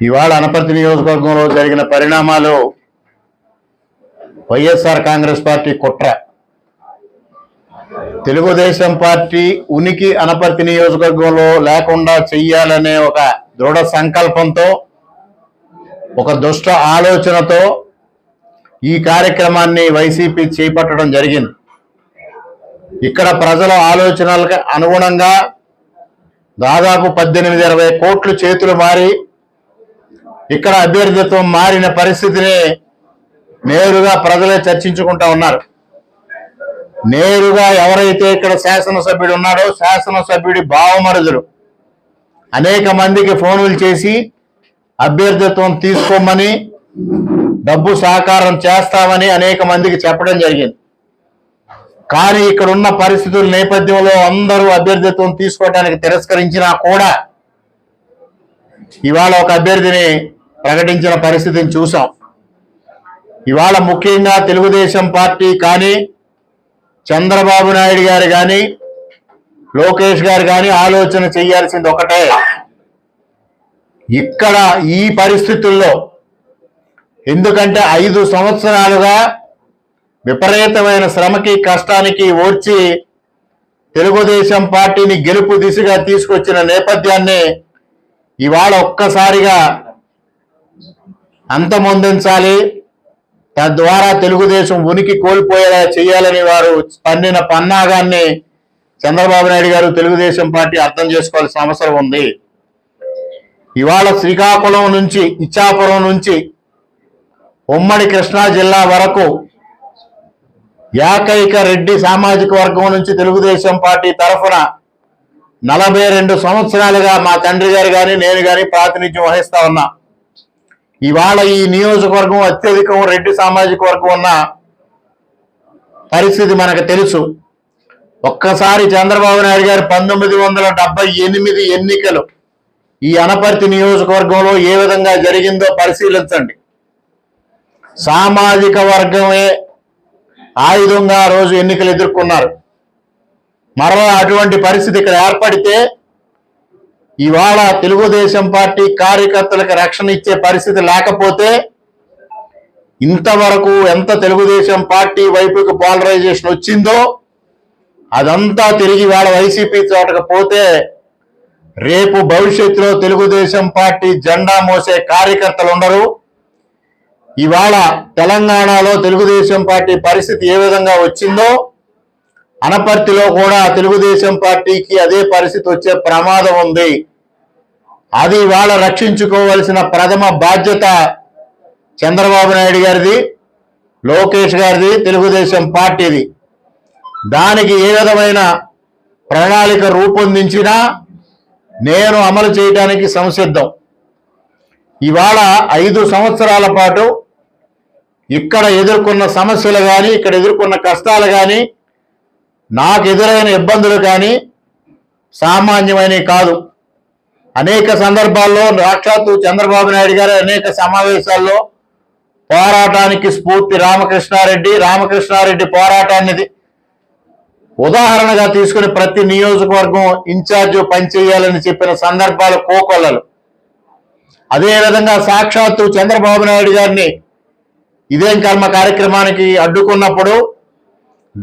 ఇవాళ అనపర్తి నియోజకవర్గంలో జరిగిన పరిణామాలు వైఎస్ఆర్ కాంగ్రెస్ పార్టీ కుట్ర. తెలుగుదేశం పార్టీ ఉనికి అనపర్తి నియోజకవర్గంలో లేకుండా చెయ్యాలనే ఒక దృఢ సంకల్పంతో ఒక దుష్ట ఆలోచనతో ఈ కార్యక్రమాన్ని వైసీపీ చేపట్టడం జరిగింది. ఇక్కడ ప్రజల ఆలోచనలకు అనుగుణంగా దాదాపు పద్దెనిమిది ఇరవై కోట్లు చేతులు మారి ఇక్కడ అభ్యర్థిత్వం మారిన పరిస్థితిని నేరుగా ప్రజలే చర్చించుకుంటా ఉన్నారు. నేరుగా ఎవరైతే ఇక్కడ శాసనసభ్యుడు ఉన్నాడో శాసనసభ్యుడి భావమరుదులు అనేక మందికి ఫోనులు చేసి అభ్యర్థిత్వం తీసుకోమని డబ్బు సహకారం చేస్తామని అనేక మందికి చెప్పడం జరిగింది. కానీ ఇక్కడ ఉన్న పరిస్థితుల నేపథ్యంలో అందరూ అభ్యర్థిత్వం తీసుకోవడానికి తిరస్కరించినా కూడా ఇవాళ ఒక అభ్యర్థిని ప్రకటించిన పరిస్థితిని చూసాం. ఇవాళ ముఖ్యంగా తెలుగుదేశం పార్టీ కానీ చంద్రబాబు నాయుడు గారు కానీ లోకేష్ గారు కానీ ఆలోచన చేయాల్సింది ఒకటే. ఇక్కడ ఈ పరిస్థితుల్లో ఎందుకంటే ఐదు సంవత్సరాలుగా విపరీతమైన శ్రమకి కష్టానికి ఓర్చి తెలుగుదేశం పార్టీని గెలుపు దిశగా తీసుకొచ్చిన నేపథ్యాన్ని ఇవాళ ఒక్కసారిగా అంతమొందించాలి తద్వారా తెలుగుదేశం ఉనికి కోల్పోయేలా చేయాలని వారు పన్నిన పన్నాగాన్ని చంద్రబాబు నాయుడు గారు తెలుగుదేశం పార్టీ అర్థం చేసుకోవాల్సిన అవసరం ఉంది. ఇవాళ శ్రీకాకుళం నుంచి ఇచ్చాపురం నుంచి ఉమ్మడి కృష్ణా జిల్లా వరకు ఏకైక రెడ్డి సామాజిక వర్గం నుంచి తెలుగుదేశం పార్టీ తరఫున నలభై రెండు సంవత్సరాలుగా మా తండ్రి గారు కానీ నేను కానీ ప్రాతినిధ్యం వహిస్తా ఉన్నా. ఇవాళ ఈ నియోజకవర్గం అత్యధికం రెడ్డి సామాజిక వర్గం ఉన్న పరిస్థితి మనకు తెలుసు. ఒక్కసారి చంద్రబాబు నాయుడు గారు పంతొమ్మిది వందల డెబ్బై ఎనిమిది ఎన్నికలు ఈ అనపర్తి నియోజకవర్గంలో ఏ విధంగా జరిగిందో పరిశీలించండి. సామాజిక వర్గమే ఆయుధంగా రోజు ఎన్నికలు ఎదుర్కొన్నారు. మరలా అటువంటి పరిస్థితి ఇక్కడ ఏర్పడితే ఇవాళ తెలుగుదేశం పార్టీ కార్యకర్తలకు రక్షణ ఇచ్చే పరిస్థితి లేకపోతే ఇంతవరకు ఎంత తెలుగుదేశం పార్టీ వైపుకి పోలరైజేషన్ వచ్చిందో అదంతా తిరిగి వాళ్ళ వైసీపీ చోటకు పోతే రేపు భవిష్యత్తులో తెలుగుదేశం పార్టీ జెండా మోసే కార్యకర్తలు ఉండరు. ఇవాళ తెలంగాణలో తెలుగుదేశం పార్టీ పరిస్థితి ఏ విధంగా వచ్చిందో అనపర్తిలో కూడా తెలుగుదేశం పార్టీకి అదే పరిస్థితి వచ్చే ప్రమాదం ఉంది. అది వాళ్ళ రక్షించుకోవలసిన ప్రథమ బాధ్యత చంద్రబాబు నాయుడు గారిది లోకేష్ గారిది తెలుగుదేశం పార్టీది. దానికి ఏ విధమైన ప్రణాళిక రూపొందించినా నేను అమలు చేయడానికి సంసిద్ధం. ఇవాళ ఐదు సంవత్సరాల పాటు ఇక్కడ ఎదుర్కొన్న సమస్యలు కానీ ఇక్కడ ఎదుర్కొన్న కష్టాలు కానీ నాకు ఎదురైన ఇబ్బందులు కానీ సామాన్యమైనవి కాదు. అనేక సందర్భాల్లో సాక్షాత్తు చంద్రబాబు నాయుడు గారు అనేక సమావేశాల్లో పోరాటానికి స్ఫూర్తి రామకృష్ణారెడ్డి రామకృష్ణారెడ్డి పోరాటాన్ని ఉదాహరణగా తీసుకుని ప్రతి నియోజకవర్గం ఇన్ఛార్జ్ పనిచేయాలని చెప్పిన సందర్భాలు కోకొల్లలు. అదేవిధంగా సాక్షాత్తు చంద్రబాబు నాయుడు గారిని ఇదేం కర్మ కార్యక్రమానికి అడ్డుకున్నప్పుడు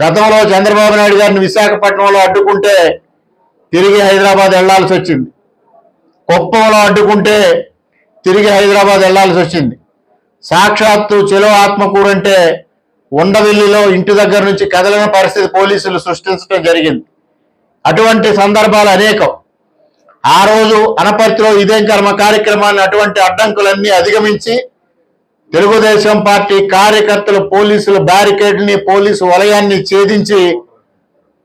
గతంలో చంద్రబాబు నాయుడు గారిని విశాఖపట్నంలో అడ్డుకుంటే తిరిగి హైదరాబాద్ వెళ్ళాల్సి వచ్చింది. కుప్పంలో అడ్డుకుంటే తిరిగి హైదరాబాద్ వెళ్ళాల్సి వచ్చింది. సాక్షాత్తు చెలో ఆత్మకూరంటే ఉండవిల్లిలో ఇంటి దగ్గర నుంచి కదలని పరిస్థితి పోలీసులు సృష్టించడం జరిగింది. అటువంటి సందర్భాలు అనేకం. ఆ రోజు అనపర్తిలో ఇదేం కర్మ కార్యక్రమాన్ని అటువంటి అడ్డంకులన్నీ అధిగమించి తెలుగుదేశం పార్టీ కార్యకర్తలు పోలీసులు బ్యారికేడ్ని పోలీసు వలయాన్ని ఛేదించి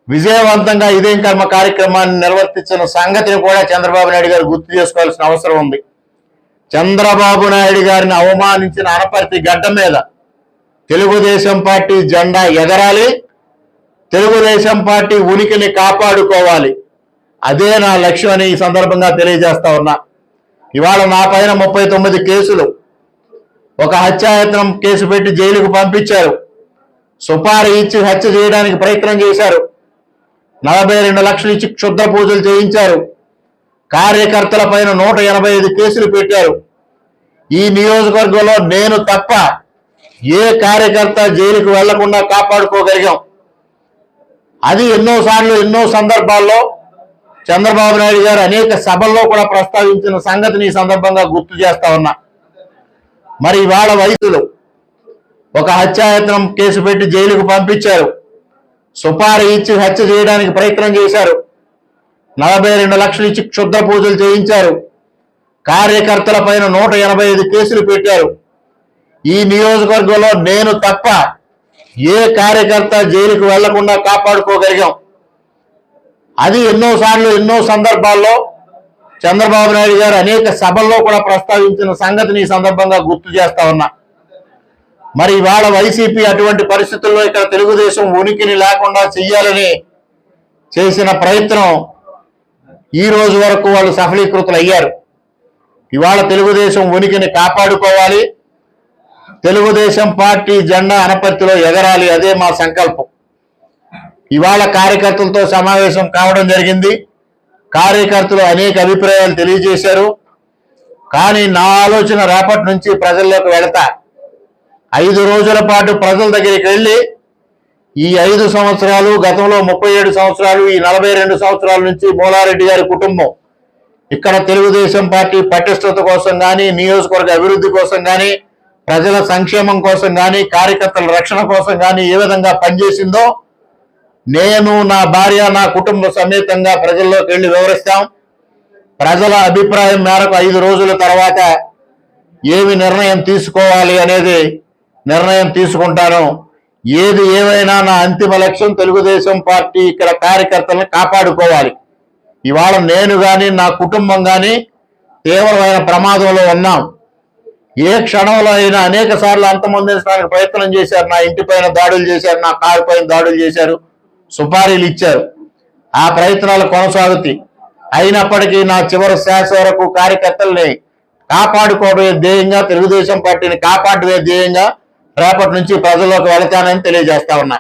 విజయవంతంగా ఇదేం కర్మ కార్యక్రమాన్ని నిర్వర్తించిన సంగతిని కూడా చంద్రబాబు నాయుడు గారు గుర్తు చేసుకోవాల్సిన అవసరం ఉంది. చంద్రబాబు నాయుడు గారిని అవమానించిన అనపర్తి గడ్డ మీద తెలుగుదేశం పార్టీ జెండా ఎగరాలి తెలుగుదేశం పార్టీ ఉనికిని కాపాడుకోవాలి. అదే నా లక్ష్యం అని ఈ సందర్భంగా తెలియజేస్తా ఉన్నా. ఇవాళ నా పైన ముప్పై తొమ్మిది కేసులు ఒక హత్యాయత్నం కేసు పెట్టి జైలుకు పంపించారు. సుపారీ ఇచ్చి హత్య చేయడానికి ప్రయత్నం చేశారు. నలభై రెండు లక్షలు ఇచ్చి క్షుద్ర పూజలు చేయించారు. కార్యకర్తల పైన నూట ఎనభై ఐదు కేసులు పెట్టారు. ఈ నియోజకవర్గంలో నేను తప్ప ఏ కార్యకర్త జైలుకు వెళ్ళకుండా కాపాడుకోగలిగాం. అది ఎన్నోసార్లు ఎన్నో సందర్భాల్లో చంద్రబాబు నాయుడు గారు అనేక సభల్లో కూడా ప్రస్తావించిన సంగతిని ఈ సందర్భంగా గుర్తు చేస్తా ఉన్నా. మరి ఇవాళ వైద్యులు ఒక హత్యాయత్నం కేసు పెట్టి జైలుకు పంపించారు. సుపారీ ఇచ్చి హత్య చేయడానికి ప్రయత్నం చేశారు. నలభై రెండు లక్షలు ఇచ్చి క్షుద్ర పూజలు చేయించారు. కార్యకర్తల పైన నూట ఎనభై ఐదు కేసులు పెట్టారు. ఈ నియోజకవర్గంలో నేను తప్ప ఏ కార్యకర్త జైలుకు వెళ్ళకుండా కాపాడుకోగలిగాం. అది ఎన్నో సార్లు ఎన్నో సందర్భాల్లో చంద్రబాబు నాయుడు గారు అనేక సభల్లో కూడా ప్రస్తావించిన సంగతిని ఈ సందర్భంగా గుర్తు చేస్తా ఉన్నా. మరి ఇవాళ వైసీపీ అటువంటి పరిస్థితుల్లో ఇక్కడ తెలుగుదేశం ఉనికిని లేకుండా చెయ్యాలని చేసిన ప్రయత్నం ఈ రోజు వరకు వాళ్ళు సఫలీకృతులు అయ్యారు ఇవాళ తెలుగుదేశం ఉనికిని కాపాడుకోవాలి. తెలుగుదేశం పార్టీ జెండా అనపత్తిలో ఎగరాలి అదే మా సంకల్పం. ఇవాళ కార్యకర్తలతో సమావేశం కావడం జరిగింది. కార్యకర్తలు అనేక అభిప్రాయాలు తెలియజేశారు. కానీ నా ఆలోచన రేపటి నుంచి ప్రజల్లోకి వెళతా. ఐదు రోజుల పాటు ప్రజల దగ్గరికి వెళ్ళి ఈ ఐదు సంవత్సరాలు గతంలో ముప్పై ఏడు సంవత్సరాలు ఈ నలభై రెండు సంవత్సరాల నుంచి మూలారెడ్డి గారి కుటుంబం ఇక్కడ తెలుగుదేశం పార్టీ పటిష్టత కోసం కానీ నియోజకవర్గ అభివృద్ధి కోసం కానీ ప్రజల సంక్షేమం కోసం కానీ కార్యకర్తల రక్షణ కోసం కానీ ఏ విధంగా పనిచేసిందో నేను నా భార్య నా కుటుంబ సమేతంగా ప్రజల్లోకి వెళ్ళి వివరిస్తాం. ప్రజల అభిప్రాయం మేరకు ఐదు రోజుల తర్వాత ఏమి నిర్ణయం తీసుకోవాలి అనేది నిర్ణయం తీసుకుంటాను. ఏది ఏమైనా నా అంతిమ లక్ష్యం తెలుగుదేశం పార్టీ ఇక్కడ కార్యకర్తలను కాపాడుకోవాలి. ఇవాళ నేను కానీ నా కుటుంబం కానీ తీవ్రమైన ప్రమాదంలో ఉన్నాం. ఏ క్షణంలో అయినా అనేక సార్లు అంతమొందించడానికి ప్రయత్నం చేశారు. నా ఇంటి పైన దాడులు చేశారు నా కారు పైన దాడులు చేశారు. సుపారీలు ఇచ్చారు. ఆ ప్రయత్నాలు కొనసాగుతాయి. అయినప్పటికీ నా చివరి శాస వరకు కార్యకర్తల్ని కాపాడుకోవడమే ధ్యేయంగా తెలుగుదేశం పార్టీని కాపాడమే ధ్యేయంగా రేపటి నుంచి ప్రజల్లోకి వెళతానని తెలియజేస్తా ఉన్నా.